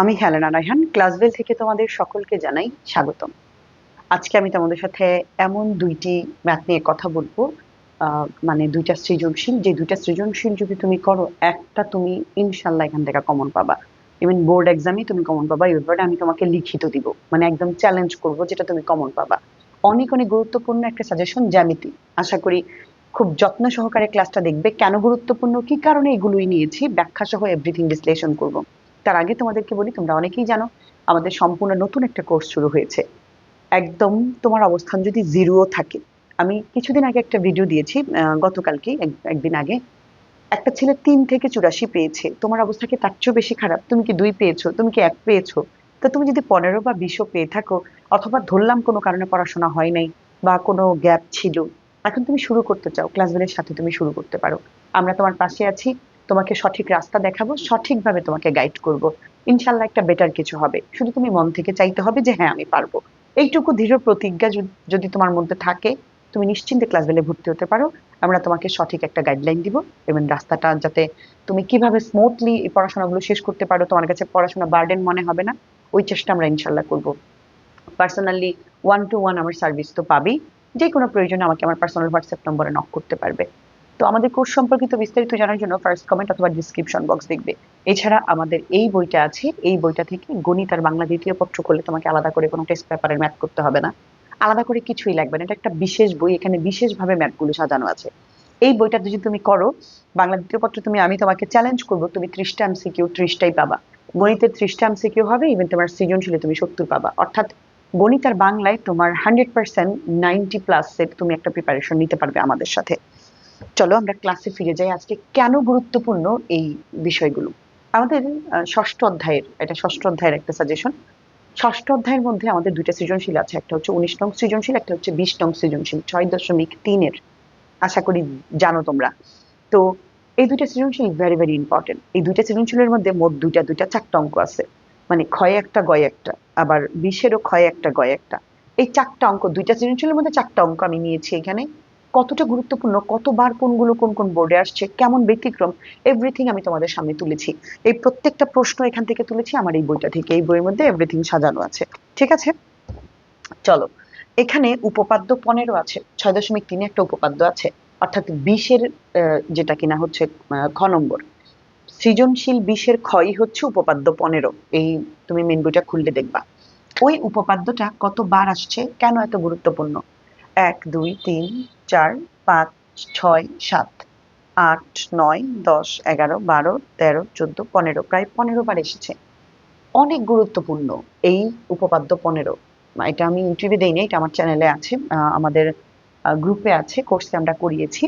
আমি হেলেনা রায়হান, ক্লাসবেল থেকে তোমাদের সকলকে জানাই স্বাগতম। আজকে আমি তোমাদের সাথে এমন দুইটি ম্যাথ নিয়ে কথা বলব মানে দুইটা সৃজনশীল। যে দুইটা সৃজনশীল যদি তুমি করো, একটা তুমি ইনশাল্লাহ এখান থেকে কমন পাবা। ইভেন বোর্ড এক্সামে তুমি কমন পাবা এই ব্যাপারে আমি তোমাকে লিখিত দিব। মানে একদম চ্যালেঞ্জ করব যেটা তুমি কমন পাবা। অনেক অনেক গুরুত্বপূর্ণ একটা সাজেশন জ্যামিতি। আশা করি খুব যত্ন সহকারে ক্লাসটা দেখবে। কেন গুরুত্বপূর্ণ? কি কারণে এগুলোই নিয়েছি? ব্যাখ্যা সহ এভরিথিং বিশ্লেষণ করব। তার আগে তোমাদেরকে বলি, তোমরা অনেকেই জানো, আমাদের সম্পূর্ণ নতুন একটা কোর্স শুরু হয়েছে। একদম তোমার অবস্থান যদি জিরোও থাকে, আমি কিছুদিন আগে একটা ভিডিও দিয়েছি গতকালকে এক- একদিন আগে। একটা ছেলে তিন থেকে চুরাশি পেয়েছে, তোমার অবস্থা কি তার চেয়েও বেশি খারাপ? তুমি কি দুই পেয়েছ? তুমি কি এক পেয়েছ? তো তুমি যদি পনেরো বা বিশও পেয়ে থাকো, অথবা ধরলাম কোনো কারণে পড়াশোনা হয় নাই, বা কোনো গ্যাপ ছিল, এখন তুমি শুরু করতে চাও ক্লাসবেলের সাথে তুমি শুরু করতে পারো। আমরা তোমার পাশে আছি তোমাকে সঠিক রাস্তা দেখাবো, সঠিকভাবে তোমাকে গাইড করব। ইনশাল্লাহ একটা বেটার কিছু হবে। শুধু তুমি মন থেকে চাইতে হবে যে হ্যাঁ আমি পারব। এইটুকু দৃঢ় প্রতিজ্ঞা যদি- তোমার মধ্যে থাকে, তুমি নিশ্চিন্তে ক্লাস বেলে ভর্তি হতে পারো। আমরা তোমাকে সঠিক একটা গাইডলাইন দিব এবং রাস্তাটা যাতে তুমি কীভাবে স্মুথলি এই পড়াশোনাগুলো শেষ করতে পারো, তোমার কাছে পড়াশোনা বার্ডেন মনে হবে না, ওই চেষ্টা আমরা ইনশাল্লাহ করব। পার্সোনালি ওয়ান টু ওয়ান আমার সার্ভিস তো পাবেই। যে কোনো প্রয়োজনে আমাকে আমার পার্সোনাল হোয়াটসঅ্যাপ নম্বরে নক করতে পারবে। তো আমাদের কোর্স সম্পর্কিত বিস্তারিত জানার জন্য ফার্স্ট কমেন্ট অথবা ডিসক্রিপশন বক্স দেখবে। এছাড়া আমাদের এই বইটা আছে, এই বইটা থেকে গণিত আর বাংলা দ্বিতীয় পত্র করলে তোমাকে আলাদা করে কোনো টেস্ট পেপারের ম্যাথ করতে হবে না। আলাদা করে কিছুই লাগবে না, এটা একটা বিশেষ বই, এখানে বিশেষভাবে ম্যাথগুলো সাজানো আছে। এই বইটা যদি তুমি করো, বাংলা দ্বিতীয় পত্র তুমি, আমি তোমাকে চ্যালেঞ্জ করব, তুমি ত্রিশটা এমসিকিউ ত্রিশটাই পাবা। গণিতের ত্রিশটা এমসিকিউ হবে ইভেন তোমার সৃজনশীলে তুমি সত্তর পাবা। অর্থাৎ গণিত আর বাংলায় তোমার hundred percent ninety plus set তুমি একটা প্রিপারেশন নিতে পারবে আমাদের সাথে। চলো আমরা ক্লাসে ফিরে যাই। আজকে কেন গুরুত্বপূর্ণ এই বিষয়গুলো? আমাদের ষষ্ঠ অধ্যায়ের, এটা ষষ্ঠ অধ্যায়ের একটা সাজেশন ষষ্ঠ অধ্যায়ের মধ্যে আমাদের দুইটা সৃজনশীল আছে। একটা হচ্ছে উনিশ নং সৃজনশীল, একটা হচ্ছে বিশ নং সৃজনশীল। ছয় দশমিক তিনের, আশা করি জানো তোমরা। তো এই দুইটা সৃজনশীল ভেরি ভেরি ইম্পর্টেন্ট এই দুইটা সৃজনশীলের মধ্যে মোট দুইটা দুইটা চারটা অঙ্ক আছে। মানে ক্ষয় একটা, গয় একটা। আবার বিশেরও ক্ষয় একটা, গয় একটা। এই চারটা অঙ্ক, দুইটা সৃজনশীলের মধ্যে চারটা অঙ্ক আমি নিয়েছি এখানে। কতটা গুরুত্বপূর্ণ, কতবার কোনগুলো কোন কোন বোর্ডে আসছে, কেমন ব্যতিক্রম এভরিথিং আমি তোমাদের সামনে তুলেছি। এই প্রত্যেকটা প্রশ্ন এখান থেকে তুলেছি, আমার এই বইটা থেকে, এই বইয়ের মধ্যে এভরিথিং সাজানো আছে। ঠিক আছে? চলো, এখানে উপপাদ্য পনেরো আছে, ছয় দশমিক তিনে একটা উপপাদ্য আছে, অর্থাৎ বিশের যেটা কিনা হচ্ছে খ নম্বর। সৃজনশীল বিশের ক্ষয় হচ্ছে উপপাদ্য পনেরো, এই তুমি মেন বইটা খুললে দেখবা। ওই উপপাদ্যটা কতবার আসছে, কেন এত গুরুত্বপূর্ণ? এক, দুই, তিন, চার, পাঁচ, ছয়, সাত, আট, নয়, দশ, এগারো, বারো, তেরো, চোদ্দ, পনেরো, প্রায় পনেরো বার এসেছে। অনেক গুরুত্বপূর্ণ এই উপপাদ্য পনেরো। এটা আমি ইউটিউবে দেইনি এটা আমার চ্যানেলে আছে আমাদের গ্রুপে আছে, কোর্সে আমরা করিয়েছি।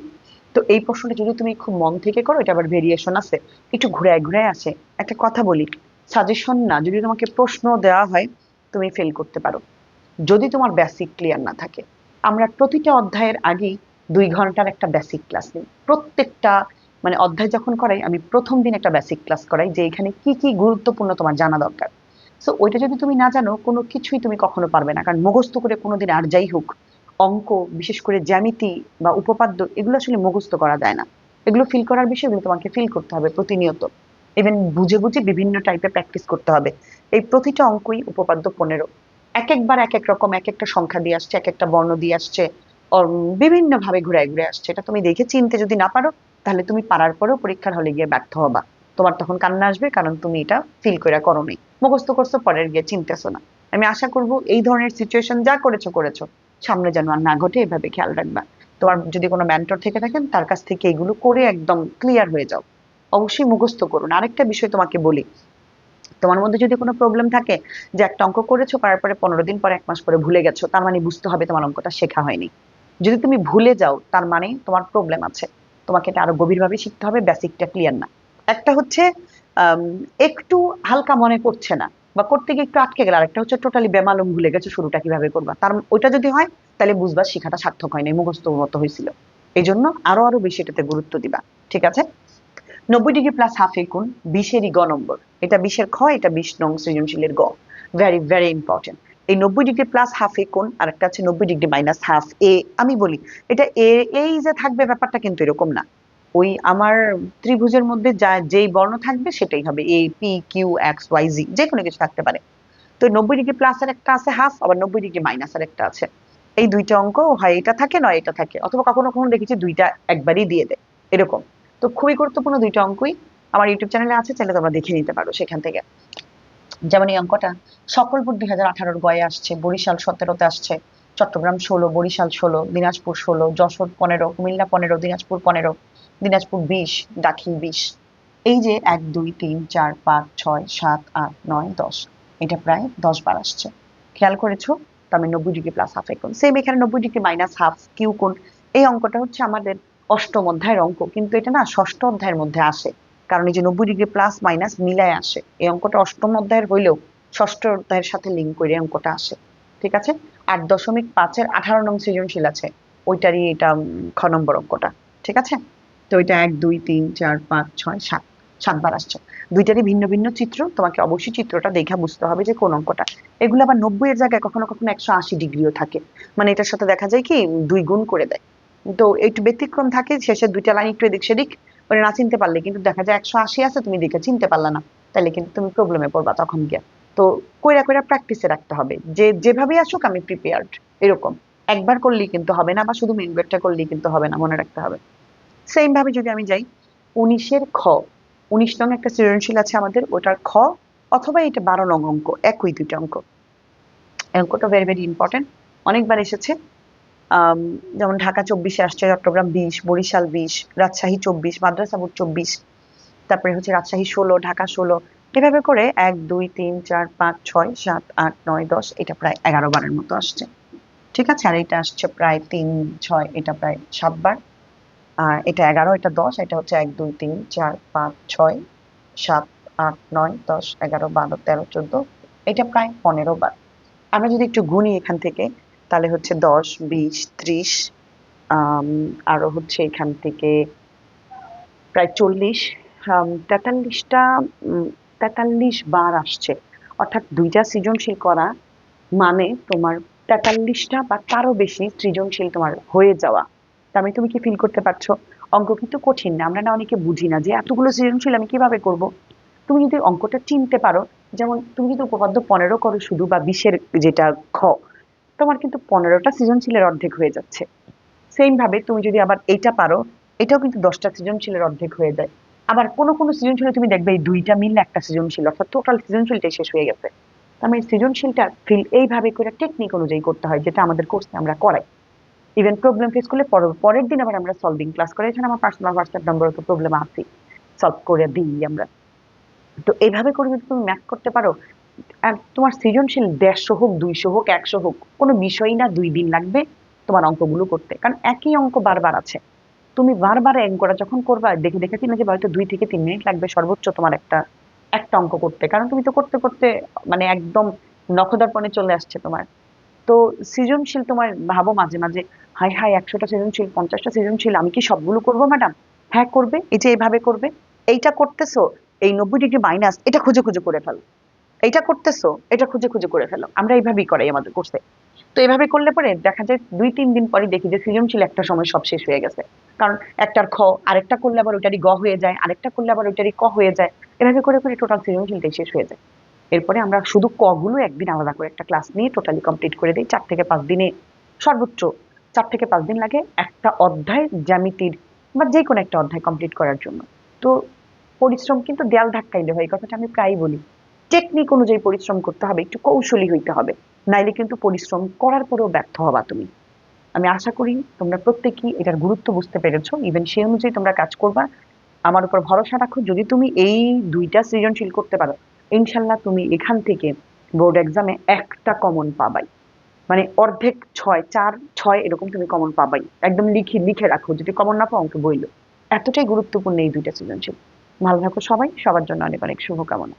তো এই প্রশ্নটা যদি তুমি খুব মন থেকে করো, এটা আবার ভেরিয়েশন আছে, একটু ঘুরায় ঘুরায় আসে। একটা কথা বলি সাজেশন না, যদি তোমাকে প্রশ্ন দেওয়া হয়, তুমি ফেল করতে পারো। যদি তোমার বেসিক ক্লিয়ার না থাকে। আমরা প্রতিটা অধ্যায়ের আগেই দুই ঘণ্টার একটা বেসিক ক্লাস নিই। প্রত্যেকটা মানে অধ্যায় যখন করাই, আমি প্রথম দিন একটা বেসিক ক্লাস করাই যে এখানে কি কি গুরুত্বপূর্ণ তোমার জানা দরকার। সো ওইটা যদি তুমি না জানো, কোনো কিছুই তুমি কখনো পারবে না। কারণ মুখস্থ করে কোনোদিন আর যাই হোক, অঙ্ক, বিশেষ করে জ্যামিতি বা উপপাদ্য, এগুলো আসলে মুখস্থ করা যায় না। এগুলো ফিল করার বিষয় এগুলো তোমাকে ফিল করতে হবে প্রতিনিয়ত। ইভেন বুঝে বুঝে বিভিন্ন টাইপের প্র্যাকটিস করতে হবে। এই প্রতিটা অঙ্কই উপপাদ্য পনেরো। এক একবার এক এক রকম এক একটা সংখ্যা দিয়ে আসছে এক একটা বর্ণ দিয়ে আসছে বিভিন্ন ভাবে ঘুরে ঘুরে আসছে। এটা তুমি দেখে চিনতে যদি না পারো, তাহলে তুমি পারার পরেও পরীক্ষার হলে গিয়ে ব্যর্থ হবা। তোমার তখন কান্না আসবে, কারণ তুমি এটা ফিল করে করো নি মুখস্থ করছ, পরের গিয়ে চিনতেছো না। আমি আশা করব এই ধরনের সিচুয়েশন যা করেছ করেছ, সামনে যেন আর না ঘটে, এভাবে খেয়াল রাখবা। তোমার যদি কোনো মেন্টর থেকে থাকেন, তার কাছ থেকে এগুলো করে একদম ক্লিয়ার হয়ে যাও। অবশ্যই মুখস্থ করুন। আরেকটা বিষয় তোমাকে বলি তোমার মধ্যে যদি কোনো প্রবলেম থাকে যে একটা অঙ্ক করেছ, করার পরে পনেরো দিন পরে এক মাস পরে ভুলে গেছো, তার মানে বুঝতে হবে তোমার অঙ্কটা শেখা হয়নি। যদি তুমি ভুলে যাও, তার মানে তোমার প্রবলেম আছে। তোমাকে এটা আরও গভীরভাবে শিখতে হবে বেসিকটা ক্লিয়ার না। একটা হচ্ছে একটু হালকা মনে করছে না, বা করতে গিয়ে একটু আটকে গেল, আরেকটা হচ্ছে টোটালি বেমালুম ভুলে গেছো, শুরুটা কীভাবে করবা? তার ওইটা যদি হয়, তাহলে বুঝবা শেখাটা সার্থক হয়নি, মুখস্থ মতো হয়েছিল। এই জন্য আরও আরও বেশি এটাতে গুরুত্ব দিবা, ঠিক আছে? নব্বই ডিগ্রি প্লাস হাফ এ গুণ, বিশেরই গ নম্বর। এটা বিশের খ, এটা বিশ নং সৃজনশীলের গ। ভেরি ভেরি ইম্পর্টেন্ট এই নব্বই ডিগ্রি প্লাস হাফ এ কোণ আর একটা আছে নব্বই ডিগ্রি মাইনাস হাফ এ। আমি বলি, এটা এ, এই যে থাকবে ব্যাপারটা কিন্তু এরকম না। ওই আমার ত্রিভুজের মধ্যে যা, যেই বর্ণ থাকবে সেটাই হবে A P Q X Y Z যে কোনো কিছু থাকতে পারে। তো নব্বই ডিগ্রি প্লাস আর একটা আছে হাফ আবার নব্বই ডিগ্রি মাইনাস আর একটা আছে। এই দুইটা অঙ্ক হয় এটা থাকে, নয় এটা থাকে। অথবা কখনো কখনো দেখেছি দুইটা একবারই দিয়ে দেয়। এরকম। তো খুবই গুরুত্বপূর্ণ দুইটা অঙ্কই আমার ইউটিউব চ্যানেলে আছে, চাইলে তোমরা দেখে নিতে পারো সেখান থেকে। যেমন এই অঙ্কটা, সকল বোর্ড দুই হাজার আঠারোর গয়ে আসছে, বরিশাল সতেরোতে আসছে, চট্টগ্রাম ষোলো, বরিশাল ষোলো, দিনাজপুর ষোলো, যশোর পনেরো, কুমিল্লা পনেরো, দিনাজপুর পনেরো, দিনাজপুর বিশ, দাখিল বিশ। এই যে এক, দুই, তিন, চার, পাঁচ, ছয়, সাত, আট, নয়, দশ, এটা প্রায় দশ বার আসছে। খেয়াল করেছ? তো আমি নব্বই ডিগ্রি প্লাস হাফ কোণ। সেম এখানে নব্বই ডিগ্রি মাইনাস হাফ কিউ কোণ। এই অঙ্কটা হচ্ছে আমাদের অষ্টম অধ্যায়ের অঙ্ক, কিন্তু এটা না ষষ্ঠ অধ্যায়ের মধ্যে আসে। কারণ এই যে নব্বই ডিগ্রি প্লাস মাইনাস মিলায় আসে। এই অঙ্কটা অষ্টম অধ্যায়ের হইলেও ষষ্ঠ অধ্যায়ের সাথে লিঙ্ক করে অঙ্কটা আসে। ঠিক আছে? আট দশমিক পাঁচের আঠারো নং সৃজনশীল আছে। ওইটারই এটা খ নম্বর অঙ্কটা। ঠিক আছে? তো এটা এক, দুই, তিন, চার, পাঁচ, ছয়, সাত। সাতবার আসছে। দুইটারই ভিন্ন ভিন্ন চিত্র। তোমাকে অবশ্যই চিত্রটা দেখে বুঝতে হবে যে কোন অঙ্কটা। এগুলো আবার নব্বই এর জায়গায় কখনো কখনো একশো আশি ডিগ্রিও থাকে। মানে এটার সাথে দেখা যায় কি দুই গুণ করে দেয়। তো একটু ব্যতিক্রম থাকে, শেষে দুইটা লাইন একটু এদিক সেদিক মানে না চিনতে পারলে কিন্তু দেখা যায় একশো আশি আছে, তুমি দেখে চিনতে পারলে না। তাহলে কিন্তু তুমি প্রবলেমে পড়বা তখন গিয়ে। তো কইরা কইরা প্র্যাকটিসে রাখতে হবে। যে, যেভাবেই আসুক আমি প্রিপেয়ার্ড এরকম। একবার করলেই কিন্তু হবে না বা শুধু মেন গেটটা করলেই কিন্তু হবে না, মনে রাখতে হবে। সেম ভাবে যদি আমি যাই, উনিশের খ, উনিশ নং একটা সৃজনশীল আছে আমাদের, ওটার খ অথবা এটা বারো নং অঙ্ক, একই দুইটা অঙ্ক। অঙ্কটা ভেরি ভেরি ইম্পর্টেন্ট অনেকবার এসেছে। যেমন ঢাকা চব্বিশে আসছে, চট্টগ্রাম বিশ, বরিশাল বিশ, রাজশাহী চব্বিশ, মাদ্রাসা চব্বিশ, তারপরে হচ্ছে রাজশাহী ষোলো, ঢাকা ষোলো। এভাবে করে এক, দুই, তিন, চার, পাঁচ, ছয়, সাত, আট, নয়, দশ, এটা প্রায় এগারো বারের মতো আসছে। ঠিক আছে? আর এটা আসছে প্রায় তিন, ছয়, এটা প্রায় সাতবার আর এটা এগারো, এটা দশ, এটা হচ্ছে এক, দুই, তিন, চার, পাঁচ, ছয়, সাত, আট, নয়, দশ, এগারো, বারো, তেরো, চোদ্দ, এটা প্রায় পনেরো বার। আমরা যদি একটু গুনি এখান থেকে তাহলে হচ্ছে দশ বিশ ত্রিশ আম, আরও হচ্ছে এখান থেকে প্রায় চল্লিশ তেতাল্লিশটা তেতাল্লিশ বার আসছে। অর্থাৎ দুইটা সৃজনশীল করা মানে তোমার তেতাল্লিশটা বা তারও বেশি সৃজনশীল তোমার হয়ে যাওয়া। মানে তুমি কি ফিল করতে পারছ? অঙ্ক কিন্তু কঠিন না আমরা না অনেকে বুঝি না যে এতগুলো সৃজনশীল আমি কীভাবে করব? তুমি যদি অঙ্কটা চিনতে পারো যেমন তুমি যদি উপপাদ্য পনেরো করো শুধু বা বিশের যেটা খ তোমার কিন্তু পনেরোটা সৃজনশীলের অর্ধেক হয়ে যাচ্ছে। সেম ভাবে তুমি যদি আবার এইটা পারো, এটাও কিন্তু দশটা সৃজনশীলের অর্ধেক হয়ে যায়। আবার কোনো কোনো সৃজনশীলে তুমি দেখবে এই দুইটা মিললে একটা সৃজনশীল, অর্থাৎ টোটাল সৃজনশীলটাই শেষ হয়ে গেছে। তার মানে সৃজনশীলটা ফিল এইভাবে করে টেকনিক অনুযায়ী করতে হয়, যেটা আমাদের কোর্সে আমরা করাই। ইভেন প্রবলেম ফেস করলে পর- পরের দিন আবার আমরা সলভিং ক্লাস করে এখানে আমার পার্সোনাল হোয়াটসঅ্যাপ নাম্বার তো প্রবলেম আছে সলভ করে দিই আমরা। তো এইভাবে করে যদি তুমি ম্যাথ করতে পারো তোমার সৃজনশীল দেড়শো হোক, দুইশো হোক, একশো হোক, কোনো বিষয়ই না দুই দিন লাগবে তোমার অঙ্কগুলো করতে। কারণ একই অঙ্ক বারবার আছে। তুমি বারবার অঙ্কটা যখন করবা, দেখে দেখে কিনা যে হয়তো দুই থেকে তিন মিনিট লাগবে সর্বোচ্চ তোমার একটা একটা অঙ্ক করতে। কারণ তুমি তো করতে করতে মানে একদম নখদর্পণে চলে আসছে তোমার। তো সৃজনশীল তোমার ভাবো মাঝে মাঝে, হাই হাই, একশোটা সৃজনশীল, পঞ্চাশটা সৃজনশীল, আমি কি সবগুলো করব ম্যাডাম? হ্যাঁ করবে। এই যে এইভাবে করবে। এইটা করতেছো, এই নব্বই ডিগ্রি মাইনাস, এটা খুঁজে খুঁজে করে ফেলো। এইটা করতেছো, এটা খুঁজে খুঁজে করে ফেলো। আমরা এইভাবেই করাই আমাদের কোর্সে তো এভাবে করলে পরে দেখা যায় দুই, তিন দিন পরে দেখি যে সৃজনশীল একটা সময় সব শেষ হয়ে গেছে। কারণ একটার খ, আরেকটা করলে আবার ওইটারই গ হয়ে যায়, আরেকটা করলে আবার ওইটারই ক হয়ে যায়। এভাবে করে করে টোটাল সৃজনশীলটাই শেষ হয়ে যায়। এরপরে আমরা শুধু কগুলো একদিন আলাদা করে একটা ক্লাস নিয়ে টোটালি কমপ্লিট করে দিই। চার থেকে পাঁচ দিনে সর্বোচ্চ চার থেকে পাঁচ দিন লাগে একটা অধ্যায় জ্যামিতির বা যে কোনো একটা অধ্যায় কমপ্লিট করার জন্য। তো পরিশ্রম কিন্তু দেয়াল ধাক্কাইলে হয় এই কথাটা আমি প্রায়ই বলি। টেকনিক অনুযায়ী পরিশ্রম করতে হবে, একটু কৌশলী হইতে হবে। নাইলে কিন্তু পরিশ্রম করার পরেও ব্যর্থ হবা তুমি। আমি আশা করি তোমরা প্রত্যেকেই এটার গুরুত্ব বুঝতে পেরেছ। ইভেন সেই অনুযায়ী তোমরা কাজ করবা। আমার উপর ভরসা রাখো, যদি তুমি এই দুইটা সৃজনশীল করতে পারো, ইনশাল্লাহ তুমি এখান থেকে বোর্ড এক্সামে একটা কমন পাবাই। মানে অর্ধেক ছয়, চার, ছয় এরকম তুমি কমন পাবাই। একদম লিখে লিখে রাখো, যদি কমন না পাও অঙ্কে বইলো। এতটাই গুরুত্বপূর্ণ এই দুইটা সৃজনশীল। ভালো থাকো সবাই, সবার জন্য অনেক অনেক শুভকামনা।